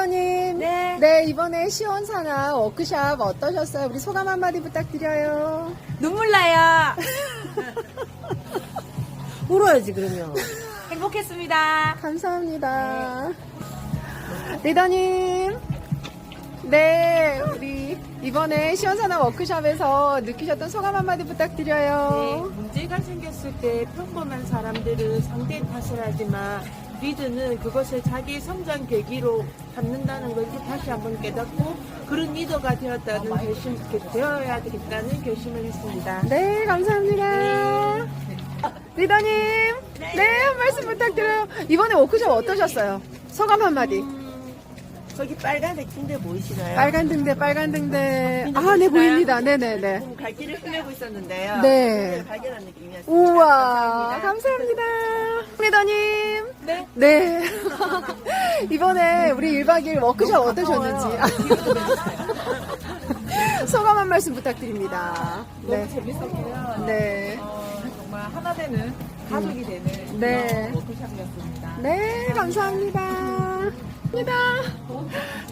리더님. 네. 네, 이번에 시원사나 워크샵 어떠셨어요? 우리 소감 한마디 부탁드려요. 눈물 나요. 울어야지 그러면. 행복했습니다. 감사합니다. 리더님. 네, 우리 이번에 시원사나 워크샵에서 느끼셨던 소감 한마디 네, 부탁드려요. 문제가 생겼을 때 평범한 사람들은 상대 탓을 하지만 리드는 그것을 자기 성장 계기로 삼는다는 것을 다시 한번 깨닫고 그런 리더가 되었다는 결심, 되어야 되겠다는 결심을 했습니다. 네, 감사합니다. 리더님. 네, 한 말씀 부탁드려요. 이번에 워크샵 어떠셨어요? 소감 한마디. 저기 빨간색 침대 보이시나요? 빨간 등대, 빨간 등대. 아, 네, 보입니다. 네네네. 좀갈 길을 헤매고 있었는데요. 네. 발견한 느낌이었습니다. 우와, 감사합니다. 리더님. 네. 네. 이번에 우리 1박 2일 워크샵 어떠셨는지. 소감 한 말씀 부탁드립니다. 네. 재밌었고요. 네. 어, 정말 하나 되는 가족이 되는 네. 그런 워크샵이었습니다. 네, 감사합니다. 입니다.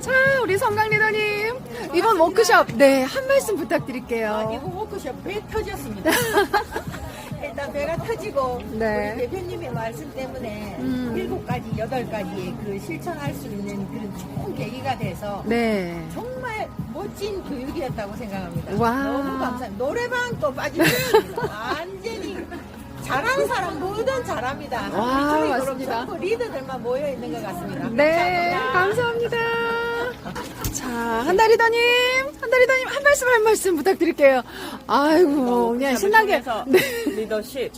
자, 우리 성강 리더님. 이번 워크샵, 네, 한 말씀 부탁드릴게요. 이거 워크숍 배 터졌습니다. 일단 배가 터지고 네. 우리 대표님의 말씀 때문에 음. 일곱 가지 여덟 가지 그 실천할 수 있는 그런 좋은 계기가 돼서 네. 정말 멋진 교육이었다고 생각합니다. 와. 너무 감사합니다. 노래방 또 빠지셨습니다. 완전히 잘하는 사람 뭐든 잘합니다. 와, 이쪽에 맞습니다. 그럼 전부 리더들만 모여 있는 것 같습니다. 네, 감사합니다. 자, 한달 리더님, 한달 리더님, 한 말씀, 한 말씀 부탁드릴게요. 아이고, 그냥 신나게. 네. 리더십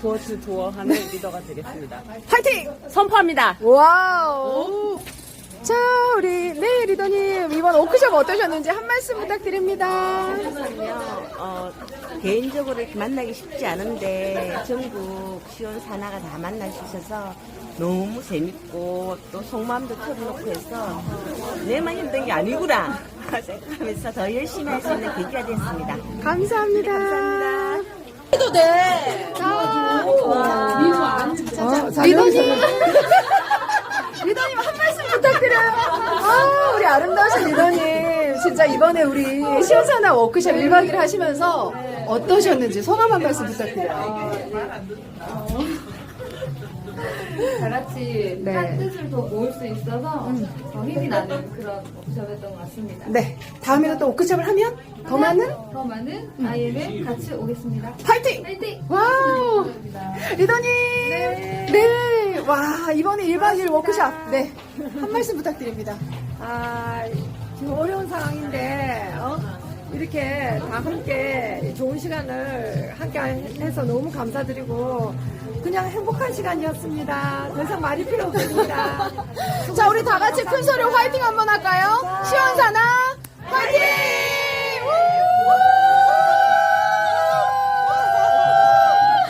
도어 투 도어 하는 리더가 되겠습니다. 파이팅! 선포합니다. 와우. 자, 우리, 네, 리더님, 이번 워크숍 어떠셨는지 한 말씀 부탁드립니다. 어, 개인적으로 이렇게 만나기 쉽지 않은데 전국 시원 사나가 다 만날 수 있어서 너무 재밌고 또 속마음도 털어놓고 해서 내만 힘든 게 아니구나 생각하면서 더 열심히 할 수 있는 계기가 됐습니다. 감사합니다. 감사합니다. 해도 돼. 자, 어, 자, 리더님. 리더님 한 말씀 부탁드려요. 아, 아름다우신 리더님. 진짜 이번에 우리 시원사나 워크숍 1박 2일 하시면서 어떠셨는지 소감 한 말씀 부탁드려요. 다 같이 네. 한 뜻을 더 모을 수 있어서 더 힘이 나는 그런 워크숍이었던 것 같습니다. 네. 다음에도 또 워크숍을 하면 더 많은 더 많은 IM에 같이 오겠습니다. 파이팅! 파이팅! 와우! 감사합니다. 리더님! 네. 와, 이번에 1박 2일 워크숍. 네. 한 말씀 부탁드립니다. 아, 지금 어려운 상황인데, 어? 이렇게 다 함께 좋은 시간을 함께 해서 너무 감사드리고, 그냥 행복한 시간이었습니다. 더 이상 말이 필요 없습니다. 자, 우리 다 같이 큰 소리로 화이팅 한번 할까요? 시원사나